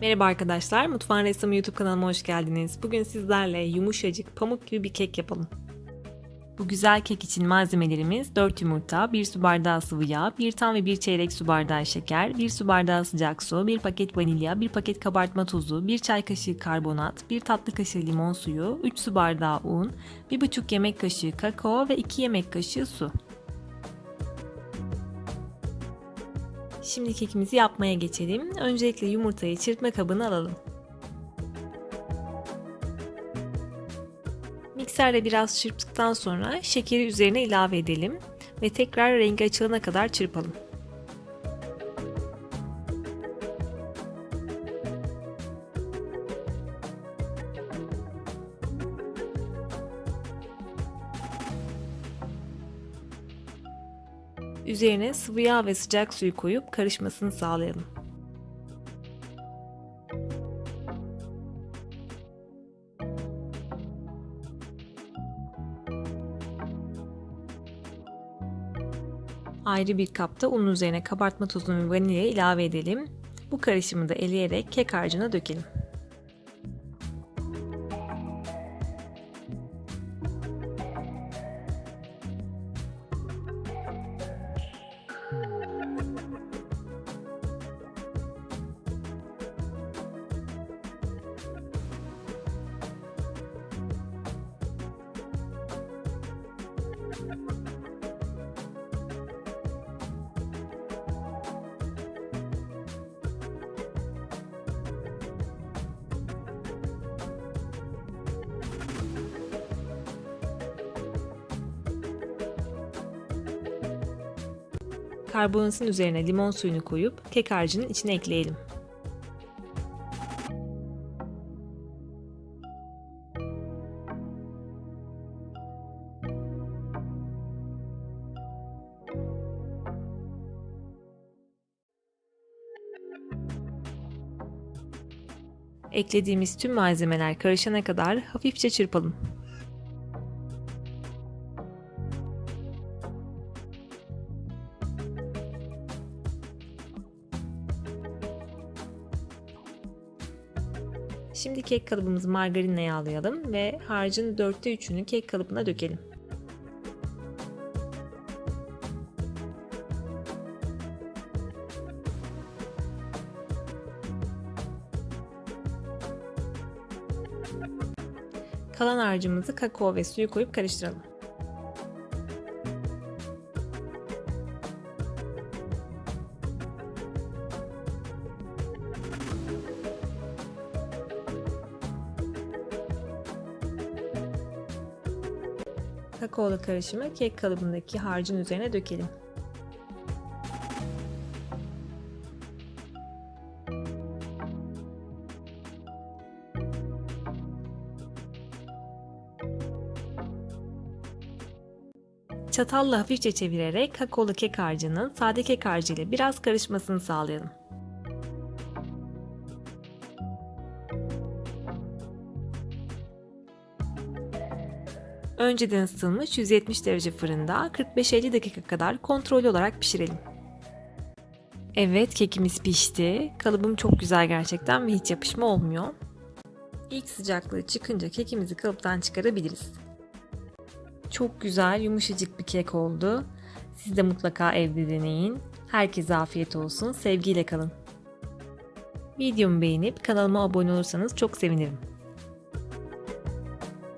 Merhaba arkadaşlar, Mutfağın Ressamı YouTube kanalıma hoş geldiniz. Bugün sizlerle yumuşacık, pamuk gibi bir kek yapalım. Bu güzel kek için malzemelerimiz 4 yumurta, 1 su bardağı sıvı yağ, 1 tam ve 1 çeyrek su bardağı şeker, 1 su bardağı sıcak su, 1 paket vanilya, 1 paket kabartma tozu, 1 çay kaşığı karbonat, 1 tatlı kaşığı limon suyu, 3 su bardağı un, 1,5 yemek kaşığı kakao ve 2 yemek kaşığı su. Şimdi kekimizi yapmaya geçelim. Öncelikle yumurtayı çırpma kabına alalım. Mikserle biraz çırptıktan sonra şekeri üzerine ilave edelim ve tekrar rengi açılana kadar çırpalım. Üzerine sıvı yağ ve sıcak suyu koyup karışmasını sağlayalım. Ayrı bir kapta un üzerine kabartma tozunu ve vanilya ilave edelim. Bu karışımı da eleyerek kek harcına dökelim. Karbonatın üzerine limon suyunu koyup kek harcının içine ekleyelim. Eklediğimiz tüm malzemeler karışana kadar hafifçe çırpalım. Şimdi kek kalıbımızı margarinle yağlayalım ve harcın dörtte üçünü kek kalıbına dökelim. Kalan harcımızı kakao ve suyu koyup karıştıralım. Kakaolu karışımı kek kalıbındaki harcın üzerine dökelim. Çatalla hafifçe çevirerek kakaolu kek harcının sade kek harcı ile biraz karışmasını sağlayalım. Önceden ısıtılmış 170 derece fırında 45-50 dakika kadar kontrollü olarak pişirelim. Evet kekimiz pişti. Kalıbım çok güzel gerçekten ve hiç yapışma olmuyor. İlk sıcaklığı çıkınca kekimizi kalıptan çıkarabiliriz. Çok güzel yumuşacık bir kek oldu. Siz de mutlaka evde deneyin. Herkese afiyet olsun. Sevgiyle kalın. Videomu beğenip kanalıma abone olursanız çok sevinirim.